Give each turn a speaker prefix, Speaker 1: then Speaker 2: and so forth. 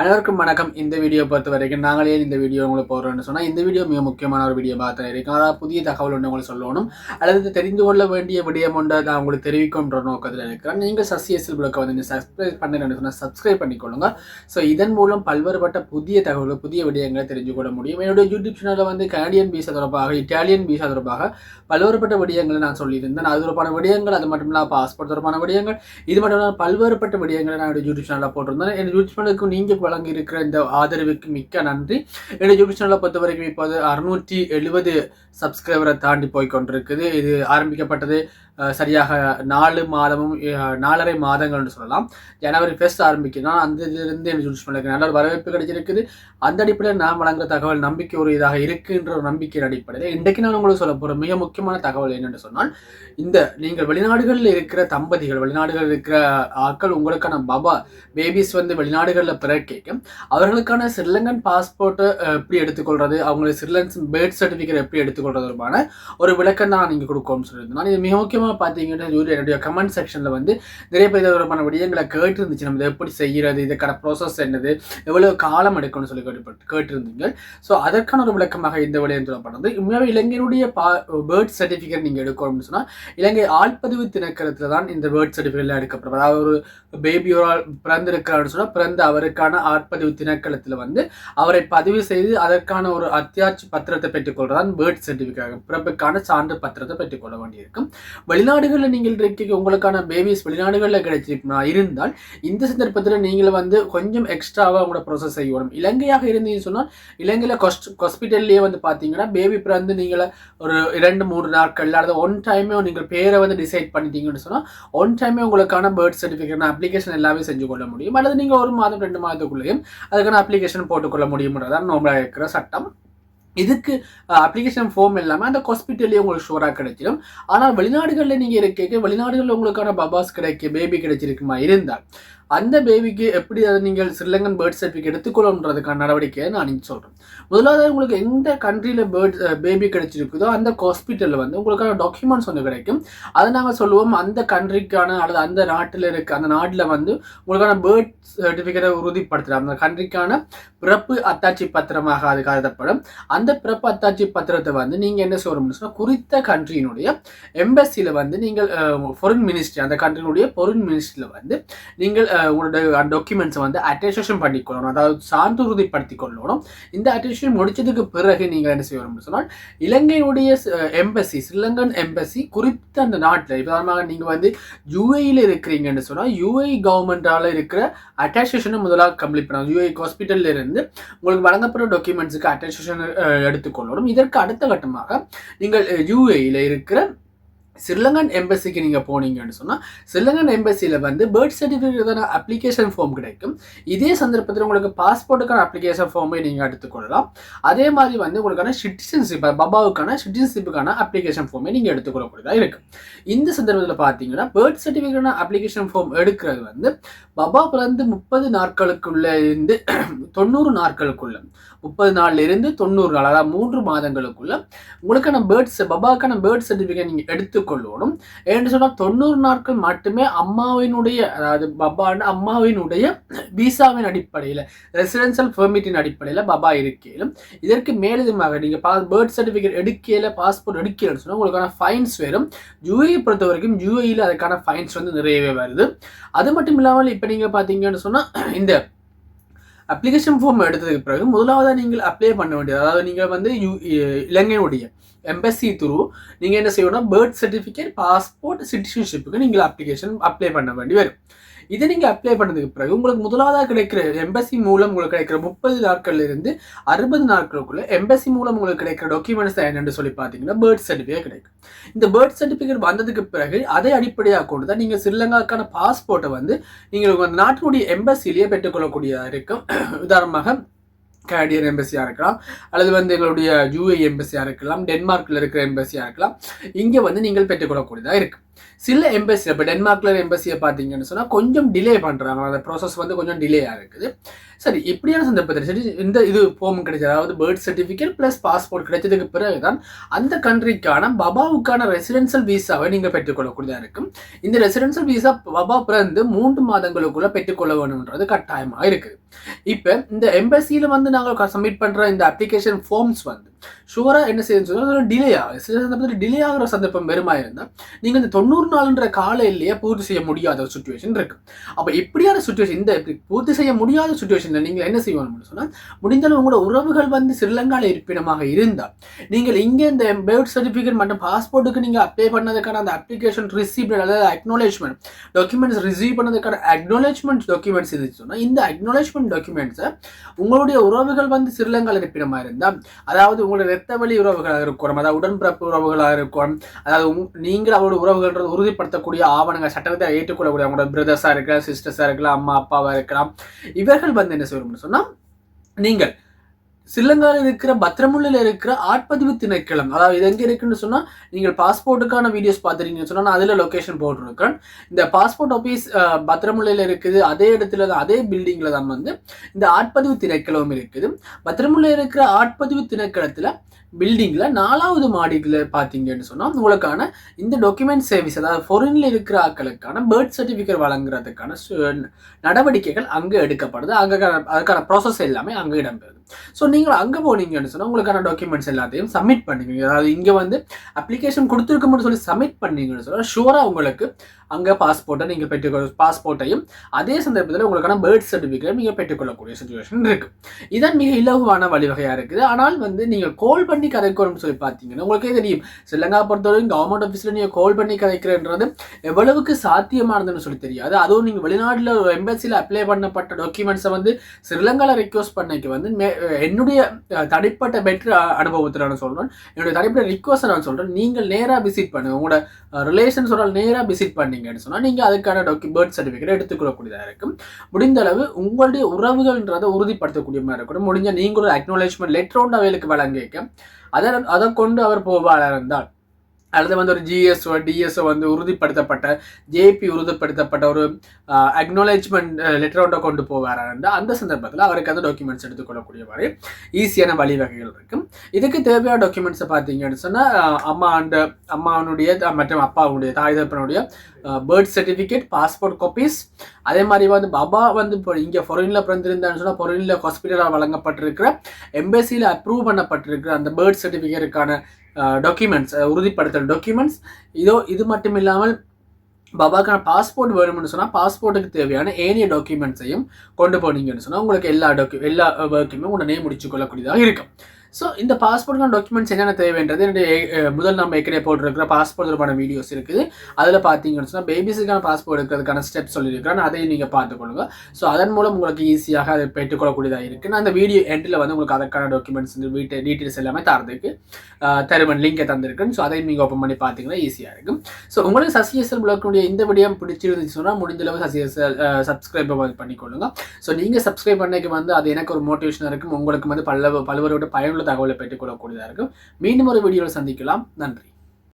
Speaker 1: அனைவருக்கும் வணக்கம். இந்த வீடியோ பொறுத்த வரைக்கும் நாங்களே இந்த வீடியோ உங்களுக்கு போடுறோம்னு சொன்னால் இந்த வீடியோ மிக முக்கியமான ஒரு வீடியோ பார்த்து இருக்கும். அதாவது புதிய தகவல் ஒன்று உங்களுக்கு சொல்லணும். அல்லது தெரிந்து கொள்ள வேண்டிய விடயம் ஒன்று நான் உங்களுக்கு தெரிவிக்கும்ன்ற நோக்கத்தில் இருக்கிறேன். நீங்கள் சசிஎஸ்எல் பிளக்க வந்து சப்ஸ்கிரைப் பண்ணுறேன்னு சொன்னால் சப்ஸ்கிரைப் பண்ணிக்கொள்ளுங்க. ஸோ இதன் மூலம் பல்வேறுபட்ட புதிய தகவல்கள் புதிய விடயங்களை தெரிஞ்சு கொள்ள முடியும். என்னுடைய யூடியூப் சேனலில் வந்து கனடியன் பீசா தொடர்பாக இட்டாலியன் பீசா தொடர்பாக பல்வேறுபட்ட விடயங்களை நான் சொல்லியிருந்தேன். அது தொடர்பான விடயங்கள் அது மட்டும் இல்லாமல் பாஸ்போர்ட் தொடர்பான விடயங்கள் இது மட்டும் இல்லாமல் பல்வேறுபட்ட விடயங்களை நான் என்னுடைய யூடியூப் சேனலில் போட்டிருந்தேன். என் யூடியூப் சேனலுக்கு நீங்கள் வழங்கி இருக்கிற இந்த ஆதரவுக்கு மிக்க நன்றி. என்னோட யூடியூப் சேனலை பொறுத்த வரைக்கும் இப்போது அறுநூற்றி எழுபது சப்ஸ்கிரைபரை தாண்டி போய் கொண்டிருக்குது இது ஆரம்பிக்கப்பட்டது சரியாக நாலு மாதமும் நாலரை மாதங்கள்னு சொல்லலாம். ஜனவரி ஃபர்ஸ்ட் ஆரம்பிக்கணும் அந்த இதுலேருந்து எனக்கு யூஸ் பண்ணிருக்கேன் நல்ல ஒரு வரவேற்பு கிடைச்சிருக்குது. அந்த அடிப்படையில் நான் வழங்குற தகவல் நம்பிக்கை ஒரு இதாக இருக்குன்ற ஒரு நம்பிக்கையின் அடிப்படையில் இன்றைக்கு நான் உங்களுக்கு சொல்ல போகிற மிக முக்கியமான தகவல் என்னென்னு சொன்னால் இந்த நீங்கள் வெளிநாடுகளில் இருக்கிற தம்பதிகள் வெளிநாடுகளில் இருக்கிற ஆட்கள் உங்களுக்கான பாபா பேபிஸ் வந்து வெளிநாடுகளில் பிறக்க அவர்களுக்கான ஸ்ரீலங்கன் பாஸ்போர்ட்டை எப்படி எடுத்துக்கொள்வது அவங்களுக்கு ஸ்ரீலங்கன் பேர்த் சர்டிஃபிகேட் எப்படி எடுத்துக்கொள்றது தொடர்பான ஒரு விளக்கம் தான் நீங்கள் கொடுக்கணும்னு சொல்லியிருந்தேன். நான் இது மிக முக்கியமாக பார்த்தீங்கன்னா இது என்னுடைய கமெண்ட் செக்ஷனில் வந்து நிறைய பேர் தொடர்பான விடயங்களை கேட்டு இருந்துச்சு நம்ம இதை எப்படி செய்கிறது இதுக்கான ப்ராசஸ் என்னது எவ்வளவு காலம் எடுக்கணும்னு சொல்லி கேட்டு கேட்டிருந்தீங்க. ஸோ அதற்கான ஒரு விளக்கமாக இந்த விடயம் தொடர்பானது. உண்மையாக இளைஞருடைய பா பேர்த் சர்டிஃபிகேட் நீங்கள் எடுக்கணும்னு சொன்னால் இலங்கை ஆள்பதிவு திணைக்களத்தில் தான் இந்த பேர்த் சர்டிஃபிகேட்லாம் எடுக்கப்படும். அதாவது ஒரு பேபி ஒரு ஆள் பிறந்திருக்கிறான்னு சொன்னால் பிறந்த அவருக்கான ஆட்பதிவு திணைக்களத்தில் வந்து அவரை பதிவு செய்து அதற்கான ஒரு அத்தியாட்சி பத்திரத்தை பெற்றுக்கொள்றதான் பேர்த் சர்டிஃபிகேட் பிறப்புக்கான சான்று பத்திரத்தை பெற்றுக்கொள்ள வேண்டியிருக்கும். வெளிநாடுகளில் நீங்கள் இருக்க உங்களுக்கான பேபிஸ் வெளிநாடுகளில் கிடைச்சிருக்கா இருந்தால் இந்த சந்தர்ப்பத்தில் நீங்கள் வந்து கொஞ்சம் எக்ஸ்ட்ராவாக உங்களோட ப்ராசஸ் செய்யணும் இலங்கையாக இருந்தீங்கன்னு சொன்னால் இலங்கையில் கொஸ்ட் ஹாஸ்பிட்டல்லையே வந்து பார்த்தீங்கன்னா பேபி பிறந்து நீங்கள் ஒரு இரண்டு மூணு நாட்கள் அல்லது ஒன் டைமே நீங்கள் பேரை வந்து டிசைட் பண்ணிட்டீங்கன்னு சொன்னால் ஒன் டைமே உங்களுக்கான பேர்த் சர்டிஃபிகேட் அப்ளிகேஷன் எல்லாமே செஞ்சு கொள்ள முடியும். அல்லது நீங்கள் ஒரு மாதம் ரெண்டு மாதத்துக்குள்ளேயும் அதுக்கான அப்ளிகேஷன் போட்டுக்கொள்ள முடியும்ன்றதான் நம்மளாக இருக்கிற சட்டம். இதுக்கு அப்ளிகேஷன் ஃபார்ம் இல்லாமல் அந்த ஹாஸ்பிட்டல்லே உங்களுக்கு ஷோராக கிடைச்சிடும் ஆனால் வெளிநாடுகளில் நீங்கள் இருக்க வெளிநாடுகளில் உங்களுக்கான பபாஸ் கிடைக்க பேபி கிடைச்சிருக்குமா? இருந்தால். அந்த பேபிக்கு எப்படி அதை நீங்கள் ஸ்ரீலங்கன் பேர்த் சர்டிஃபிகேட் எடுத்துக்கொள்ளணுன்றதுக்கான நடவடிக்கையை நான் நீங்கள் சொல்கிறேன் முதலாவது உங்களுக்கு எந்த கண்ட்ரியில் பேர்ட் பேபி கிடைச்சிருக்குதோ அந்த ஹாஸ்பிட்டலில் வந்து உங்களுக்கான டாக்குமெண்ட்ஸ் ஒன்று கிடைக்கும். அதை நாங்கள் சொல்லுவோம் அந்த கண்ட்ரிக்கான அல்லது அந்த நாட்டில் இருக்க அந்த நாட்டில் வந்து உங்களுக்கான பேர்த் சர்டிஃபிகேட்டை உறுதிப்படுத்துகிற அந்த கண்ட்ரிக்கான பிறப்பு அத்தாட்சி பத்திரமாக அது கருதப்படும். அந்த பிறப்பு அத்தாட்சி பத்திரத்தை வந்து நீங்கள் என்ன சொல்லணும்னு சொன்னால் குறித்த கண்ட்ரியினுடைய எம்பசியில் வந்து நீங்கள் ஃபாரின் மினிஸ்ட்ரி அந்த கண்ட்ரியினுடைய ஃபாரின் மினிஸ்ட்ரியில் வந்து நீங்கள் உங்களோட உங்களுடைய டாக்குமெண்ட்ஸை வந்து அட்டேஷன் பண்ணிக்கொள்ளணும் அதாவது சான்றுறுதிப்படுத்திக் கொள்ளணும் இந்த அட்டேஷன் முடிச்சதுக்கு பிறகு நீங்கள் என்ன செய்யணும்னு சொன்னால் இலங்கையுடைய எம்பசி ஸ்ரீலங்கன் எம்பசி குறித்த அந்த நாட்டில் உதாரணமாக நீங்கள் வந்து யூஏயில் இருக்கிறீங்கன்னு சொன்னால் யூஏ கவர்மெண்டால் இருக்கிற அட்டாஷேஷனை முதலாக கம்ப்ளீட் பண்ணணும். யூஏ ஹாஸ்பிட்டலில் இருந்து உங்களுக்கு வழங்கப்பட்ட டாக்குமெண்ட்ஸுக்கு அட்டாச்சேஷன் எடுத்துக்கொள்ளணும். இதற்கு அடுத்த கட்டமாக நீங்கள் யூஏயில் இருக்கிற ஸ்ரீலங்கன் எம்பசிக்கு நீங்கள் போனீங்கன்னு சொன்னால் ஸ்ரீலங்கன் எம்பசியில் வந்து பேர்த் சர்டிஃபிகேட்டான அப்ளிகேஷன் ஃபார்ம் கிடைக்கும். இதே சந்தர்ப்பத்தில் உங்களுக்கு பாஸ்போர்ட்டுக்கான அப்ளிகேஷன் ஃபார்மை நீங்கள் எடுத்துக்கொள்ளலாம். அதே மாதிரி வந்து உங்களுக்கான சிட்டிசன்ஷிப் பபாவுக்கான சிட்டிசன்ஷிப்புக்கான அப்ளிகேஷன் ஃபார்மை நீங்கள் எடுத்துக்கொள்ளக்கூடியதாக இருக்கும். இந்த சந்தர்ப்பத்தில் பார்த்தீங்கன்னா பேர்த் சர்டிஃபிகேட்டான அப்ளிகேஷன் ஃபார்ம் எடுக்கிறது வந்து பபா பிறந்து முப்பது நாட்களுக்குள்ளே இருந்து தொண்ணூறு நாட்களுக்குள்ள முப்பது நாள்ல இருந்து தொண்ணூறு நாள் அதாவது மூன்று மாதங்களுக்குள்ள உங்களுக்கான பேர்ட்ஸ் பபாவுக்கான பேர்த் சர்டிஃபிகேட் நீங்கள் எடுத்து எடுத்துக்கொள்ளணும் ஏன்னு சொன்னால் தொண்ணூறு நாட்கள் மட்டுமே அம்மாவினுடைய அதாவது பபான்னு அம்மாவினுடைய விசாவின் அடிப்படையில் ரெசிடென்சியல் பெர்மிட்டின் அடிப்படையில் பபா இருக்கையிலும் இதற்கு மேலதிகமாக நீங்கள் பா பேர்த் சர்டிஃபிகேட் எடுக்கையில் பாஸ்போர்ட் எடுக்கலன்னு சொன்னால் உங்களுக்கான ஃபைன்ஸ் வரும். யூஏ பொறுத்த வரைக்கும் யூஏயில் அதுக்கான ஃபைன்ஸ் வந்து நிறையவே வருது. அது மட்டும் இல்லாமல் இப்போ நீங்கள் பார்த்தீங்கன்னு சொன்னால் இந்த அப்ளிகேஷன் ஃபார்ம் எடுத்ததுக்கு பிறகு முதலாவதாக நீங்கள் அப்ளை பண்ண வேண்டியது அதாவது நீங்கள் வந்து யூ இலங்கையுடைய எம்பசி த்ரூ நீங்கள் என்ன செய்யணும்னா பேர்த் சர்டிஃபிகேட் பாஸ்போர்ட் சிட்டிசன்ஷிப்புக்கு நீங்கள் அப்ளிகேஷன் அப்ளை பண்ண வேண்டி வரும். இதை நீங்கள் அப்ளை பண்ணதுக்கு பிறகு உங்களுக்கு முதலாவதாக கிடைக்கிற எம்பசி மூலம் உங்களுக்கு கிடைக்கிற முப்பது நாட்கள்ல இருந்து அறுபது நாட்களுக்குள்ள எம்பசி மூலம் உங்களுக்கு கிடைக்கிற டாக்குமெண்ட்ஸ் என்னென்னு சொல்லி பார்த்தீங்கன்னா பேர்த் சர்டிஃபிகேட் கிடைக்கும். இந்த பேர்த் சர்டிஃபிகேட் வந்ததுக்கு பிறகு அதை அடிப்படையாக கொண்டு தான் நீங்கள் ஸ்ரீலங்காக்கான பாஸ்போர்ட்டை வந்து நீங்கள் உங்க நாட்டினுடைய எம்பசிலேயே பெற்றுக்கொள்ளக்கூடியதாக இருக்கும். உதாரணமாக கனடியன் எம்பசியாக இருக்கலாம். அல்லது வந்து எங்களுடைய யூஏ எம்பசியாக இருக்கலாம். டென்மார்க்கில் இருக்கிற எம்பசியாக இருக்கலாம். இங்கே வந்து நீங்கள் பெற்றுக்கொள்ளக்கூடியதாக இருக்குது சில எம்பசி இப்போ டென்மார்க்ல எம்பசியை பார்த்தீங்கன்னு சொன்னால் கொஞ்சம் டிலே பண்ணுறாங்க அந்த ப்ராசஸ் வந்து கொஞ்சம் டிலேயாக இருக்குது. சரி இப்படியான சந்தர்ப்பத்தில் சரி இந்த இது ஃபார்ம் கிடைச்சது. அதாவது பேர்த் சர்டிஃபிகேட் ப்ளஸ் பாஸ்போர்ட் கிடைச்சதுக்கு பிறகு தான் அந்த கண்ட்ரிக்கான பபாவுக்கான ரெசிடென்ஷியல் வீசாவை நீங்கள் பெற்றுக்கொள்ளக்கூடியதாக இருக்கும். இந்த ரெசிடென்ஷியல் வீசா பபா பிறந்து மூன்று மாதங்களுக்குள்ளே பெற்றுக்கொள்ள வேணுன்றது கட்டாயமாக இருக்குது. இப்போ இந்த எம்பசியில் வந்து நாங்கள் சப்மிட் பண்ணுற இந்த அப்ளிகேஷன் ஃபார்ம்ஸ் வந்து ஷுவராக என்ன செய்யுன்னு சொன்னால் டிலே ஆகும் சில சந்தர்ப்பத்தில் டிலே ஆகிற சந்தர்ப்பம் பெருமா இருந்தால் நீங்கள் இந்த தொண்ணூறு நாளுன்ற கால இல்லையே பூர்த்தி செய்ய முடியாத ஒரு சுச்சுவேஷன் இருக்கு. அப்போ இப்படியான சுச்சுவேஷன் இந்த பூர்த்தி செய்ய முடியாத சுச்சுவேஷனில் நீங்கள் என்ன செய்யணும்னு சொன்னால் முடிந்தாலும் உங்களோட உறவுகள் வந்து ஸ்ரீலங்காவில் இருப்பிடமாக இருந்தால் நீங்கள் இங்கே இந்த பேர்த் சர்டிஃபிகேட் மற்றும் பாஸ்போர்ட்டுக்கு நீங்கள் அப்ளை பண்ணதுக்கான அந்த அப்ளிகேஷன் ரிசீவ் அதாவது அக்னாலேஜ்மெண்ட் டாக்குமெண்ட்ஸ் ரிசீவ் பண்ணதுக்கான அக்னாலேஜ்மெண்ட் டாக்குமெண்ட்ஸ் இது சொன்னால் இந்த அக்னாலேஜ்மெண்ட் டாக்குமெண்ட்ஸை உங்களுடைய உறவுகள் வந்து ஸ்ரீலங்காவில் இருப்பிடமாக இருந்தால் அதாவது உங்களுடைய ரத்த வழி உறவுகளாக இருக்கும் அதாவது உடன்பிறப்பு உறவுகளாக இருக்கும் அதாவது நீங்கள் அவரோட உறவுகள்ன்றது உறுதிப்படுத்தக்கூடிய ஆவணங்கள் சட்டத்தை ஏற்றுக்கொள்ளக்கூடிய அவங்களோட பிரதர்ஸாக இருக்கலாம் சிஸ்டர்ஸாக இருக்கலாம் அம்மா அப்பாவாக இருக்கலாம். இவர்கள் வந்து என்ன செய்யணும்னு சொன்னால் நீங்கள் ஸ்ரீலங்காவில் இருக்கிற பத்திரமுல்லில் இருக்கிற ஆட்பதிவு திணைக்களம். அதாவது இது எங்கே இருக்குன்னு சொன்னால் நீங்கள் பாஸ்போர்ட்டுக்கான வீடியோஸ் பார்த்துருக்கீங்கன்னு சொன்னால் நான் அதில் லொக்கேஷன் போட்டிருக்கேன் இந்த பாஸ்போர்ட் ஆஃபீஸ் பத்திரமுல்லையில் இருக்குது அதே இடத்துல தான் அதே பில்டிங்கில் தான் வந்து இந்த ஆட்பதிவு திணைக்களம் இருக்குது. பத்திரமுல்லையில் இருக்கிற ஆட்பதிவு திணைக்களத்தில் பில்டிங்கில் நாலாவது மாடியில் பார்த்தீங்கன்னு சொன்னால் உங்களுக்கான இந்த டாக்குமெண்ட் சர்வீஸ் அதாவது ஃபொரினில் இருக்கிற ஆக்களுக்கான பேர்த் சர்டிஃபிகேட் வழங்குறதுக்கான சு- நடவடிக்கைகள் அங்கே எடுக்கப்படுது. அங்கே அதுக்கான ப்ராசஸ் எல்லாமே அங்கே இடம்பெறுது. ஸோ நீங்கள் அங்கே போனீங்கன்னு சொன்னால் உங்களுக்கான டாக்குமெண்ட்ஸ் எல்லாத்தையும் சப்மிட் பண்ணீங்க அதாவது இங்கே வந்து அப்ளிகேஷன் கொடுத்துருக்கோம்னு சொல்லி சப்மிட் பண்ணீங்கன்னு சொன்னால் ஷூராக உங்களுக்கு அங்கே பாஸ்போர்ட்டை நீங்கள் பெற்றுக்கொள்ள பாஸ்போர்ட்டையும் அதே சந்தர்ப்பத்தில் உங்களுக்கான பேர்த் சர்டிஃபிகேட் நீங்கள் பெற்றுக்கொள்ளக்கூடிய சுச்சுவேஷன் இருக்குது இதன் மிக இலகுவான வழிவகையாக இருக்குது. ஆனால் வந்து நீங்கள் கால் பண்ணி கதைக்கணும்னு சொல்லி பார்த்தீங்கன்னா உங்களுக்கே தெரியும். ஸ்ரீலங்கா பொறுத்தவரைக்கும் கவர்மெண்ட் ஆஃபீஸில் நீங்கள் கால் பண்ணி கதைக்கிறன்றது எவ்வளவுக்கு சாத்தியமானதுன்னு சொல்லி தெரியாது. அதுவும் நீங்கள் வெளிநாட்டில் ஒரு எம்பசியில் அப்ளை பண்ணப்பட்ட டாக்குமெண்ட்ஸை வந்து ஸ்ரீலங்காவில் ரெக்வஸ்ட் பண்ணிக்கு வந்து மே- என்னுடைய தனிப்பட்ட பெட்டர் அனுபவத்தில் நான் சொல்கிறேன் என்னுடைய தனிப்பட்ட ரிக்வஸ்ட் நான் சொல்கிறேன் நீங்கள் நேராக விசிட் பண்ணுங்கள் உங்களோட ரிலேஷன்ஸோட நேராக விசிட் பண்ணீங்கன்னு சொன்னால் நீங்கள் அதுக்கான டாக்கி பர்த் சர்டிஃபிகேட் எடுத்துக்கொள்ளக்கூடியதாக இருக்கும். முடிந்த அளவு உங்களுடைய உறவுகள்ன்றதை உறுதிப்படுத்தக்கூடிய மாதிரி இருக்கணும். முடிஞ்ச நீங்கள் ஒரு அக்னாலேஜ்மெண்ட் லெட்டர் ஒன்று அவைகளுக்கு வழங்கிக்க. அதை அதை கொண்டு அவர் போவாளர் இருந்தால் அல்லது வந்து ஒரு ஜிஎஸ்ஓ டிஎஸ்ஓ வந்து உறுதிப்படுத்தப்பட்ட ஜேபி உறுதிப்படுத்தப்பட்ட ஒரு அக்னாலேஜ்மெண்ட் லெட்டர் ஒன்றை கொண்டு போவாரா அந்த சந்தர்ப்பத்தில் அவருக்கு அந்த டாக்குமெண்ட்ஸ் எடுத்துக்கொள்ளக்கூடிய மாதிரி ஈஸியான வழிவகைகள் இருக்கும் இதுக்கு தேவையான டாக்குமெண்ட்ஸை பார்த்தீங்கன்னு சொன்னால் அம்மா அண்டு அம்மாவனுடைய மற்றும் அப்பாவுடைய தாய் தப்பனுடைய பேர்த் சர்டிஃபிகேட் பாஸ்போர்ட் காப்பீஸ் அதே மாதிரி வந்து பாபா வந்து இப்போ இங்கே ஃபொரினில் பிறந்திருந்தான்னு சொன்னால் ஃபொரினில் ஹாஸ்பிட்டலாக வழங்கப்பட்டிருக்கிற எம்பசியில் அப்ரூவ் பண்ணப்பட்டிருக்கிற அந்த பேர்த் சர்டிஃபிகேட்டுக்கான டாக்குமெண்ட்ஸ் உறுதிப்படுத்தல் டாக்குமெண்ட்ஸ் இதோ இது மட்டும் இல்லாமல் பாபாக்கான பாஸ்போர்ட் வேணும்னு சொன்னால் பாஸ்போர்ட்டுக்கு தேவையான ஏனைய டாக்குமெண்ட்ஸையும் கொண்டு போனீங்கன்னு சொன்னால் உங்களுக்கு எல்லா டாக்கு எல்லா ஒர்க்குமே உடனே முடிச்சு கொள்ளக்கூடியதாக இருக்கும். ஸோ இந்த பாஸ்போர்ட்டுக்கான டாக்குமெண்ட்ஸ் என்னென்ன தேவைன்றது என்னுடைய முதல் நம்ம ஏற்கனவே போட்டிருக்கிற பாஸ்போர்ட் தொடர்பான வீடியோஸ் இருக்குது. அதில் பார்த்தீங்கன்னு சொன்னால் பேபிஸுக்கான பாஸ்போர்ட் எடுக்கிறதுக்கான ஸ்டெப் சொல்லியிருக்கிறேன் அதையும் நீங்கள் பார்த்துக்கொள்ளுங்க. ஸோ அதன் மூலம் உங்களுக்கு ஈஸியாக அதை பெற்றுக்கொள்ளக்கூடியதாக இருக்குது நான் அந்த வீடியோ எண்டில் வந்து உங்களுக்கு அதற்கான டாக்குமெண்ட்ஸ் இந்த வீட்டு டீட்டெயில்ஸ் எல்லாமே தரதுக்கு தருவன் லிங்கை தந்திருக்கேன் ஸோ அதையும் நீங்கள் ஓப்பன் பண்ணி பார்த்தீங்கன்னா ஈஸியாக இருக்கும். ஸோ உங்களுக்கு சசிஎஸ்எல் பிளாக்குடைய இந்த வீடியோ பிடிச்சிருந்துச்சு சொன்னால் முடிஞ்சளவு சசிஎஸ்எல் சப்ஸ்கிரைப் பண்ணிக்கொள்ளுங்க. ஸோ நீங்கள் சப்ஸ்கிரைப் பண்ணைக்கு வந்து அது எனக்கு ஒரு மோட்டிவேஷனாக இருக்கும். உங்களுக்கு வந்து பல பல்வேறு பயனுள்ள தகவலை பெற்றுக்கொள்ளக்கூடியதாக இருக்கும். மீண்டும் ஒரு வீடியோவில் சந்திக்கலாம். நன்றி.